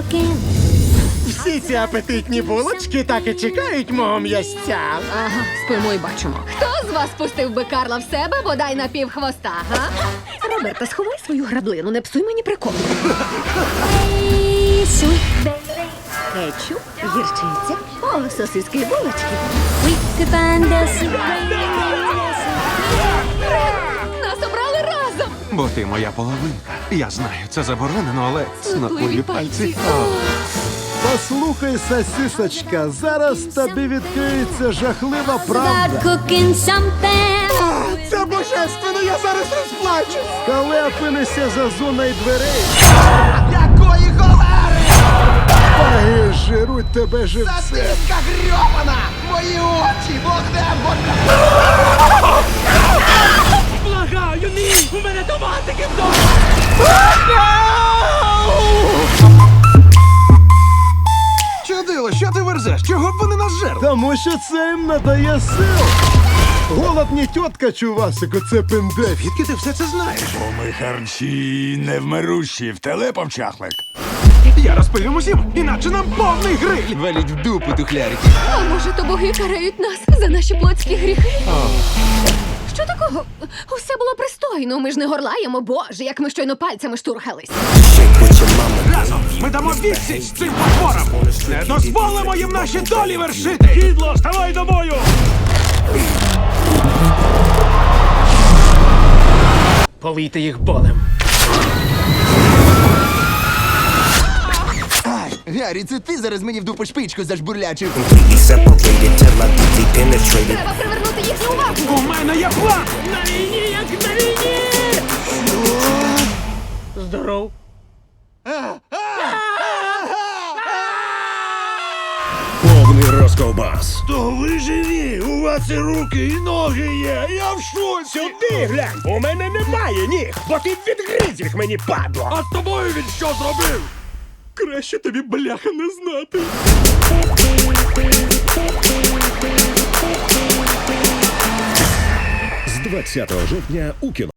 cooking. Всі ці апетитні булочки так і чекають мого м'ясця. Ага, спимо і бачимо. Хто з вас пустив би Карла в себе, бодай на пів хвоста, га? Роберта, сховай свою граблину, не псуй мені прикол. Кетчуп, гірчиця, о, сосиски і булочки. Бо ти моя половинка. Я знаю, це заборонено, але цнотливі пальці. Послухай, сосисочка, зараз тобі відкриється жахлива правда. Це божественно, я зараз розплачу. Коли опинишся за зоною дверей, Якої холери? баги жируть тебе живцем. Сосиска грьобана! Мої очі вогнем Чого б вони нас жерли? Тому що це їм надає сил. Голод не тітка, чувасику, це пенде. Звідки ти все це знаєш? Бо ми харчі невмирущі, в телепом чахлик. Я розповім усім, інакше нам повний гриль. Валіть в дупу тухлярики. А може, то боги карають нас за наші плотські гріхи? Що такого? Усе було пристойно. Ми ж не горлаємо. Боже, як ми щойно пальцями штурхались. Разом ми дамо відсіч цим потворам. Не дозволимо їм наші долі вершити. Кідло, ставай до бою! Полийте їх болем. Гаррі, це ти зараз мені в дупу шпичку зажбурлячив. completely separated till I deeply penetrated. Треба привернути їхню увагу. У мене є план! На війні, як на війні! Здоров. Повний розковбас. То ви живі, у вас і руки, і ноги є. Я в шоці. Сюди глянь, у мене немає ніг, бо ти відгриз їх мені падло. А з тобою він що зробив? Краще тобі бляха не знати. З 20 жовтня у кіно.